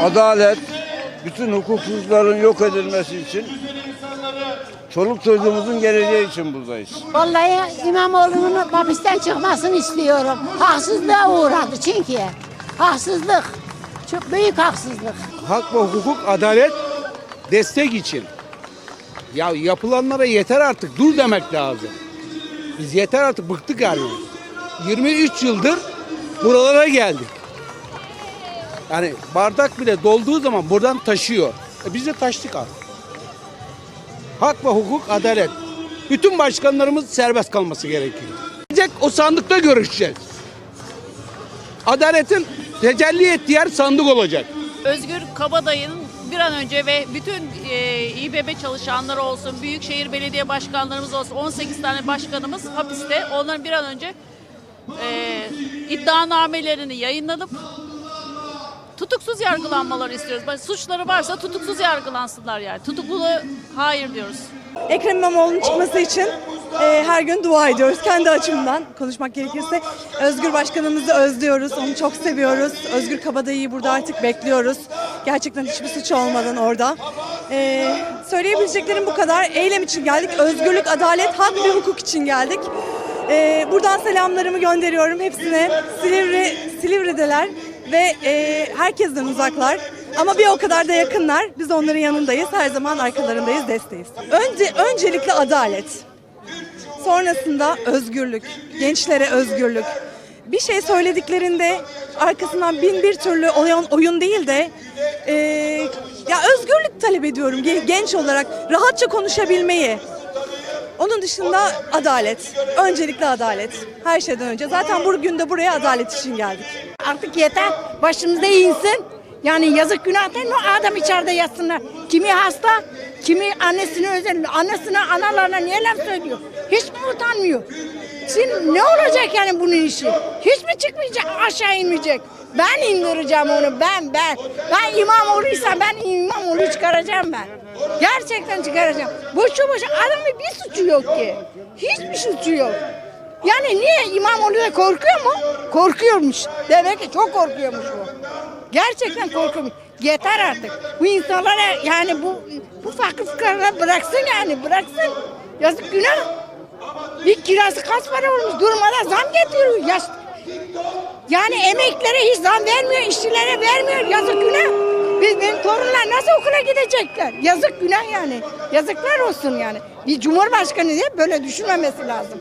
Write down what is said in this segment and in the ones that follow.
adalet, bütün hukuksuzların yok edilmesi için, çoluk çocuğumuzun geleceği için buradayız. Vallahi İmamoğlu'nun hapisten çıkmasını istiyorum. Haksızlığa uğradı çünkü. Haksızlık. Çok büyük haksızlık. hak ve hukuk, adalet destek için. Ya yapılanlara yeter artık dur demek lazım. Biz yeter artık bıktık yani. 23 yıldır buralara geldik. Yani bardak bile dolduğu zaman buradan taşıyor. E biz de taştık artık. Hak ve hukuk, adalet. Bütün başkanlarımız serbest kalması gerekiyor. Gidecek o sandıkta görüşeceğiz. Adaletin tecelli ettiği yer sandık olacak. Özgür Kabadayı'nın bir an önce ve bütün e, İBB çalışanları olsun, büyükşehir belediye başkanlarımız olsun, 18 tane başkanımız hapiste. Onların bir an önce e, iddianamelerini yayınlanıp tutuksuz yargılanmaları istiyoruz. Suçları varsa tutuksuz yargılansınlar yani. Tutukluluğa hayır diyoruz. Ekrem İmamoğlu'nun çıkması için e, her gün dua ediyoruz. Kendi açımdan konuşmak gerekirse Özgür Başkanımızı özlüyoruz. Onu çok seviyoruz. Özgür Kabadayı'yı burada artık bekliyoruz. Gerçekten hiçbir suç olmadan orada. E, söyleyebileceklerim bu kadar. Eylem için geldik. Özgürlük, adalet, hak ve hukuk için geldik. E, buradan selamlarımı gönderiyorum hepsine. Silivri, Silivri'deler ve e, herkesten uzaklar. Ama bir o kadar da yakınlar. Biz onların yanındayız. Her zaman arkalarındayız, desteğiz. Önce öncelikle adalet. Sonrasında özgürlük. Gençlere özgürlük. Bir şey söylediklerinde arkasından bin bir türlü oyun, oyun değil de e, ya özgürlük talep ediyorum ge- genç olarak rahatça konuşabilmeyi. Onun dışında adalet. Öncelikle adalet. Her şeyden önce. Zaten bugün de buraya adalet için geldik. Artık yeter. Başımızda insin. Yani yazık günah değil mi? Adam içeride yatsınlar. Kimi hasta, kimi annesine özel, annesine, analarına niye laf söylüyor? Hiç mi utanmıyor? Şimdi ne olacak yani bunun işi? Hiç mi çıkmayacak, aşağı inmeyecek? Ben indireceğim onu, ben, ben. Ben İmamoğlu'ysam ben İmamoğlu'yu çıkaracağım ben. Gerçekten çıkaracağım. Boşu boşu adamın bir suçu yok ki. Hiçbir suçu yok. Yani niye İmamoğlu da korkuyor mu? Korkuyormuş. Demek ki çok korkuyormuş bu. Gerçekten korkuyormuş. Yeter artık. Bu insanlara yani bu bu fakir fukaralar bıraksın yani bıraksın. Yazık günah. Bir kirası kaç para olmuş durmadan zam getiriyor. Yaş, yani emeklere hiç zam vermiyor, işçilere vermiyor. Yazık günah. Biz, benim torunlar nasıl okula gidecekler? Yazık günah yani. Yazıklar olsun yani. Bir cumhurbaşkanı diye böyle düşünmemesi lazım.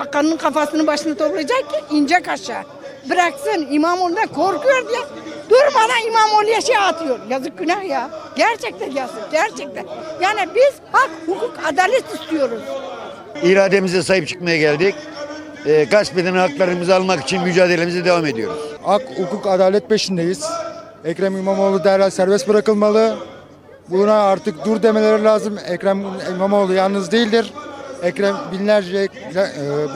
Hakan'ın kafasını başını toplayacak ki inecek aşağı. Bıraksın İmamoğlu'ndan korkuyor diye durmadan İmamoğlu'ya şey atıyor. Yazık günah ya. Gerçekten yazık. Gerçekten. Yani biz hak, hukuk, adalet istiyoruz. İrademize sahip çıkmaya geldik. Ee, gasp edilen haklarımızı almak için mücadelemize devam ediyoruz. Hak, hukuk, adalet peşindeyiz. Ekrem İmamoğlu derhal serbest bırakılmalı. Buna artık dur demeleri lazım. Ekrem İmamoğlu yalnız değildir. Ekrem binlerce e,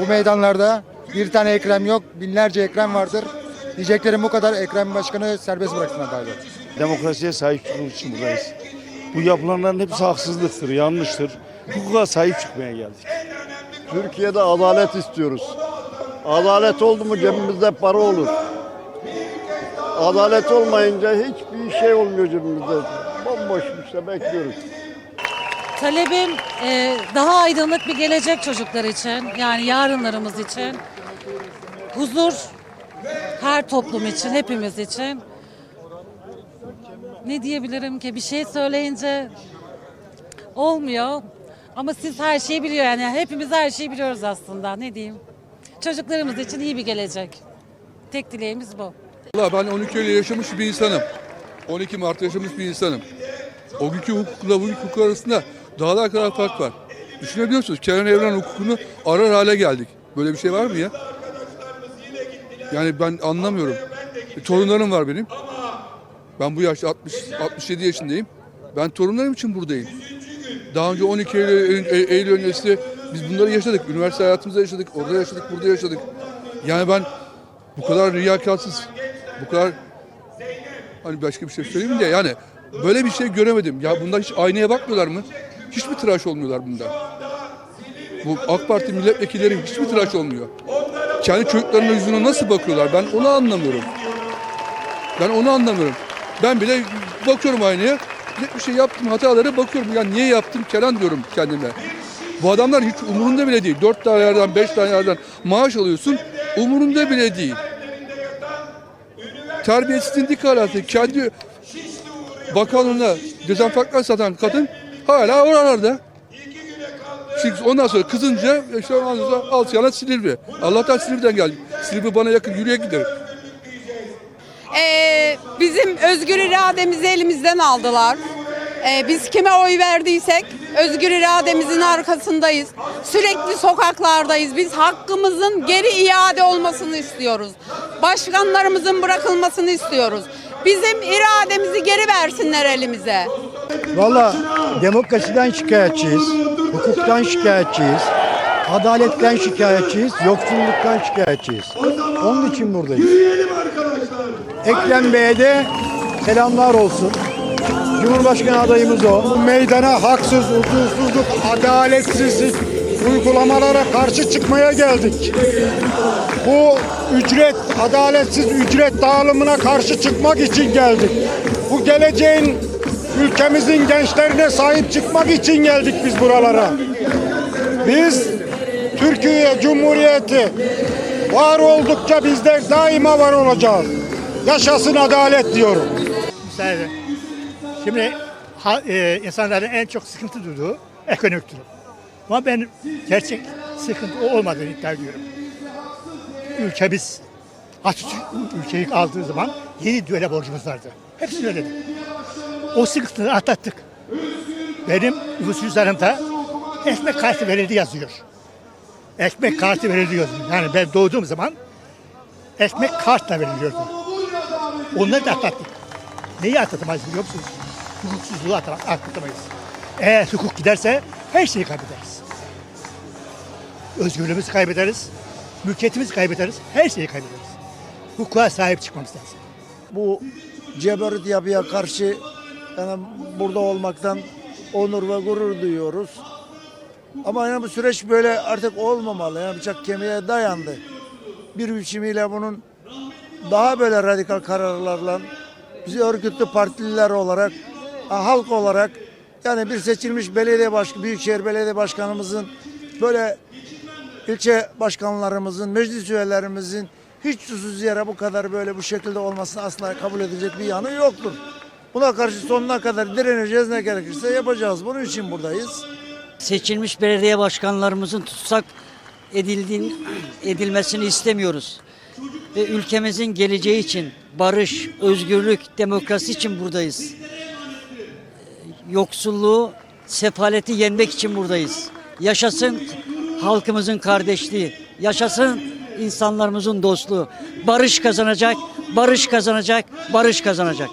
bu meydanlarda bir tane Ekrem yok, binlerce Ekrem vardır. Diyeceklerim bu kadar. Ekrem Başkanı serbest bıraksın adalet. Demokrasiye sahip çıkmak için buradayız. Bu yapılanların hepsi haksızlıktır, yanlıştır. Hukuka sahip çıkmaya geldik. Türkiye'de adalet istiyoruz. Adalet oldu mu cebimizde para olur. Adalet olmayınca hiçbir şey olmuyor cebimizde. Bomboş işte bekliyoruz. Talebim e, daha aydınlık bir gelecek çocuklar için, yani yarınlarımız için. Huzur her toplum için, hepimiz için. Ne diyebilirim ki? Bir şey söyleyince olmuyor. Ama siz her şeyi biliyor yani. Hepimiz her şeyi biliyoruz aslında. Ne diyeyim? Çocuklarımız için iyi bir gelecek. Tek dileğimiz bu. Valla ben 12 Eylül yaşamış bir insanım. 12 Mart yaşamış bir insanım. O günkü hukukla bugünkü hukuk arasında dağlar kadar fark var. Düşünebiliyor musunuz? Kenan Evren hukukunu arar hale geldik. Böyle bir şey var mı ya? Yani ben anlamıyorum. E, torunlarım var benim. Ben bu yaşta 60, 67 yaşındayım. Ben torunlarım için buradayım. Daha önce 12 Eylül, Eylül, Eylül öncesi biz bunları yaşadık. Üniversite hayatımızda yaşadık. Orada yaşadık, burada yaşadık. Yani ben bu kadar riyakarsız, bu kadar hani başka bir şey söyleyeyim de yani böyle bir şey göremedim. Ya bunlar hiç aynaya bakmıyorlar mı? Hiç mi tıraş olmuyorlar bunda? Bu AK Parti milletvekilleri hiç mi tıraş olmuyor? Kendi çocuklarının yüzüne nasıl bakıyorlar? Ben onu anlamıyorum. Ben onu anlamıyorum. Ben bile bakıyorum aynaya. Bir şey yaptım hataları bakıyorum. Ya niye yaptım Kenan diyorum kendime. Bu adamlar hiç umurunda bile değil. Dört tane yerden, beş tane yerden maaş alıyorsun. Umurunda bile değil. Terbiyesizlik alatı. Kendi bakanlığına dezenfektan satan kadın hala oralarda. Şimdi ondan sonra kızınca işte ondan sonra alt yana Silivri. Allah'tan Silivri'den geldim. Silivri bana yakın yürüye giderim. Ee, bizim özgür irademizi elimizden aldılar. Ee, biz kime oy verdiysek özgür irademizin arkasındayız. Sürekli sokaklardayız. Biz hakkımızın geri iade olmasını istiyoruz. Başkanlarımızın bırakılmasını istiyoruz. Bizim irademizi geri versinler elimize. Valla demokrasiden şikayetçiyiz, hukuktan şikayetçiyiz, adaletten şikayetçiyiz, yoksulluktan şikayetçiyiz. Onun için buradayız. Ekrem Bey'e de selamlar olsun. Cumhurbaşkanı adayımız o. Meydana haksız, hukuksuzluk, adaletsizlik uygulamalara karşı çıkmaya geldik. Bu ücret, adaletsiz ücret dağılımına karşı çıkmak için geldik. Bu geleceğin ülkemizin gençlerine sahip çıkmak için geldik biz buralara. Biz Türkiye Cumhuriyeti var oldukça bizler daima var olacağız. Yaşasın adalet diyorum. Müsaade. Şimdi ha, e, insanların en çok sıkıntı duyduğu ekonomik durum. Ama ben gerçek sıkıntı olmadığını iddia ediyorum. Ülkemiz Atatürk ülkeyi aldığı zaman yeni düğele borcumuz vardı. Hepsini ödedik. O sıkıntıları atlattık. Benim nüfus cüzdanımda ekmek kartı verildi yazıyor. Ekmek kartı verildi yazıyor. Yani ben doğduğum zaman ekmek kartla veriliyordu. Onları da atlattık. Neyi atlatamayız biliyor musunuz? Hukuksuzluğu atla- atlatamayız. Eğer hukuk giderse her şeyi kaybederiz. Özgürlüğümüzü kaybederiz. Mülkiyetimizi kaybederiz. Her şeyi kaybederiz. Hukuka sahip çıkmamız lazım. bu ceberut yapıya karşı yani burada olmaktan onur ve gurur duyuyoruz. Ama yani bu süreç böyle artık olmamalı. Yani bıçak kemiğe dayandı. Bir biçimiyle bunun daha böyle radikal kararlarla biz örgütlü partililer olarak, halk olarak yani bir seçilmiş belediye baş, büyükşehir belediye başkanımızın böyle ilçe başkanlarımızın, meclis üyelerimizin hiç susuz yere bu kadar böyle bu şekilde olmasını asla kabul edecek bir yanı yoktur. Buna karşı sonuna kadar direneceğiz ne gerekirse yapacağız. Bunun için buradayız. seçilmiş belediye başkanlarımızın tutsak edildiğin, edilmesini istemiyoruz. Ve ülkemizin geleceği için barış, özgürlük, demokrasi için buradayız. Yoksulluğu, sefaleti yenmek için buradayız. Yaşasın halkımızın kardeşliği, yaşasın insanlarımızın dostluğu. Barış kazanacak, barış kazanacak, barış kazanacak.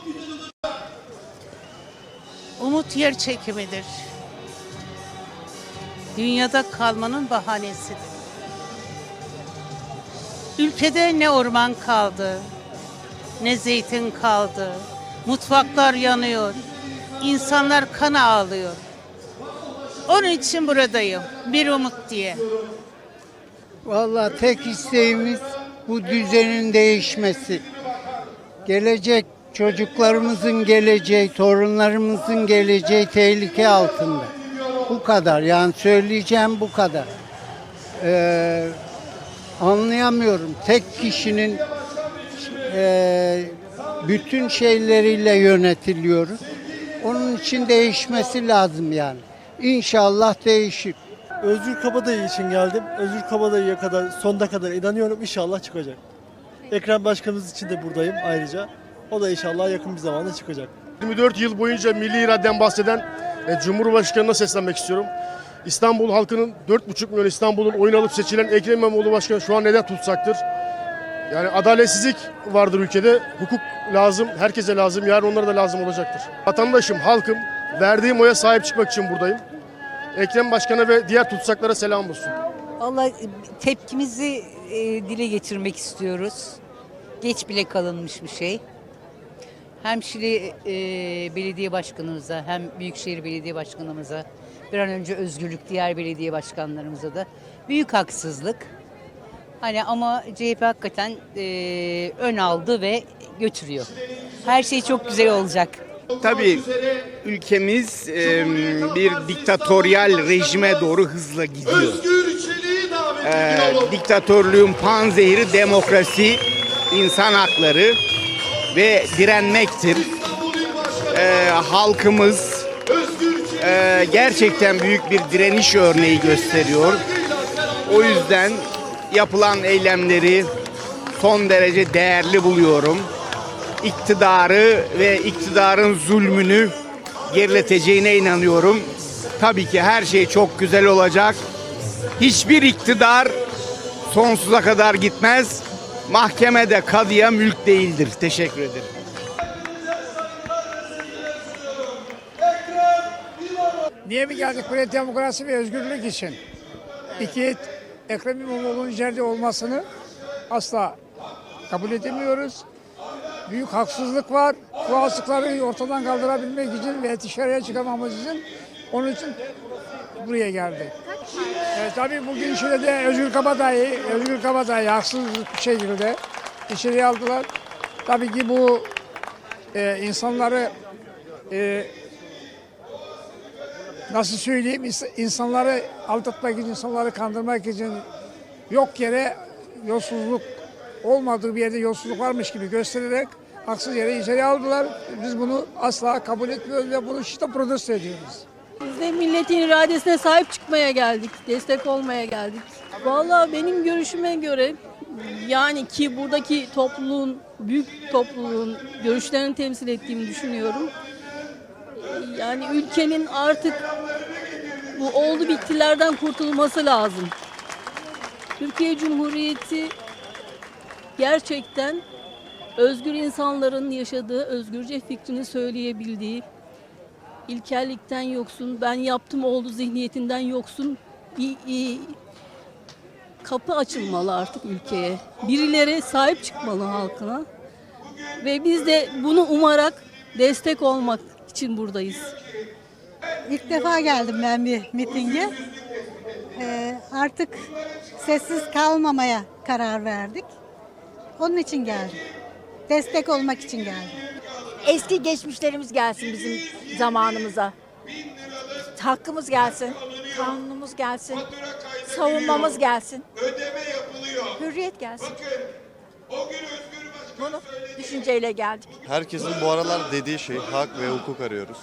Umut yer çekimidir. Dünyada kalmanın bahanesidir. Ülkede ne orman kaldı, ne zeytin kaldı. Mutfaklar yanıyor. İnsanlar kan ağlıyor. Onun için buradayım. Bir umut diye. Vallahi tek isteğimiz bu düzenin değişmesi. Gelecek çocuklarımızın geleceği, torunlarımızın geleceği tehlike altında. Bu kadar yani söyleyeceğim bu kadar. Ee, anlayamıyorum. Tek kişinin e, bütün şeyleriyle yönetiliyoruz. Onun için değişmesi lazım yani. İnşallah değişir. Özgür Kabadayı için geldim. Özgür Kabadayı'ya kadar sonuna kadar inanıyorum. İnşallah çıkacak. Ekrem Başkanımız için de buradayım ayrıca. O da inşallah yakın bir zamanda çıkacak. 24 yıl boyunca milli iradeden bahseden e, Cumhurbaşkanı'na seslenmek istiyorum. İstanbul halkının 4,5 milyon İstanbul'un oyun alıp seçilen Ekrem İmamoğlu Başkanı şu an neden tutsaktır? Yani adaletsizlik vardır ülkede. Hukuk lazım, herkese lazım. Yarın onlara da lazım olacaktır. Vatandaşım, halkım, verdiğim oya sahip çıkmak için buradayım. Ekrem Başkan'a ve diğer tutsaklara selam olsun. Vallahi tepkimizi e, dile getirmek istiyoruz. Geç bile kalınmış bir şey. Hem Şili e, Belediye Başkanımıza hem Büyükşehir Belediye Başkanımıza bir an önce özgürlük diğer belediye başkanlarımıza da büyük haksızlık. Hani ama CHP hakikaten e, ön aldı ve götürüyor. Her şey çok güzel olacak. Tabii ülkemiz e, bir diktatöryal rejime doğru hızla gidiyor. E, diktatörlüğün panzehiri demokrasi, insan hakları ve direnmektir. E, halkımız e, gerçekten büyük bir direniş örneği gösteriyor. O yüzden yapılan eylemleri son derece değerli buluyorum iktidarı ve iktidarın zulmünü gerileteceğine inanıyorum. Tabii ki her şey çok güzel olacak. Hiçbir iktidar sonsuza kadar gitmez. Mahkemede kadıya mülk değildir. Teşekkür ederim. Niye mi geldik buraya demokrasi ve özgürlük için? İki, Ekrem İmamoğlu'nun içeride olmasını asla kabul edemiyoruz. Büyük haksızlık var. Bu haksızlıkları ortadan kaldırabilmek için ve dışarıya çıkamamız için onun için buraya geldik. E, tabii bugün şöyle de Özgür Kabadayı, Özgür Kabadayı haksız bir şekilde içeriye aldılar. Tabii ki bu e, insanları e, nasıl söyleyeyim ins- insanları aldatmak için, insanları kandırmak için yok yere yolsuzluk olmadığı bir yerde yolsuzluk varmış gibi göstererek haksız yere içeri aldılar. Biz bunu asla kabul etmiyoruz ve bunu işte protesto ediyoruz. Biz de milletin iradesine sahip çıkmaya geldik. Destek olmaya geldik. Vallahi benim görüşüme göre yani ki buradaki topluluğun, büyük topluluğun görüşlerini temsil ettiğimi düşünüyorum. Yani ülkenin artık bu oldu bittilerden kurtulması lazım. Türkiye Cumhuriyeti gerçekten özgür insanların yaşadığı, özgürce fikrini söyleyebildiği, ilkellikten yoksun, ben yaptım oldu zihniyetinden yoksun bir, bir kapı açılmalı artık ülkeye. Birileri sahip çıkmalı halkına. Ve biz de bunu umarak destek olmak için buradayız. İlk defa geldim ben bir mitinge. Ee, artık sessiz kalmamaya karar verdik. Onun için geldim. Destek olmak için geldim. Eski geçmişlerimiz gelsin bizim zamanımıza. Hakkımız gelsin, kanunumuz gelsin, savunmamız gelsin. Hürriyet gelsin. Bunu düşünceyle geldik. Herkesin bu aralar dediği şey hak ve hukuk arıyoruz.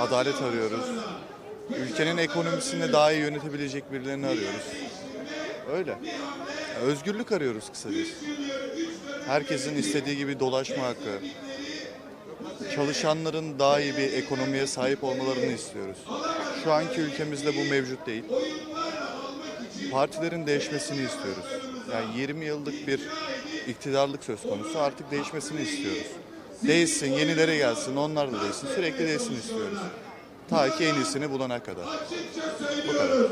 Adalet arıyoruz. Ülkenin ekonomisini daha iyi yönetebilecek birilerini arıyoruz. Öyle. Özgürlük arıyoruz kısacası. Herkesin istediği gibi dolaşma hakkı. Çalışanların daha iyi bir ekonomiye sahip olmalarını istiyoruz. Şu anki ülkemizde bu mevcut değil. Partilerin değişmesini istiyoruz. Yani 20 yıllık bir iktidarlık söz konusu artık değişmesini istiyoruz. Değişsin, yenilere gelsin, onlar da değişsin. Sürekli değişsin istiyoruz. Ta ki en iyisini bulana kadar. Bu kadar.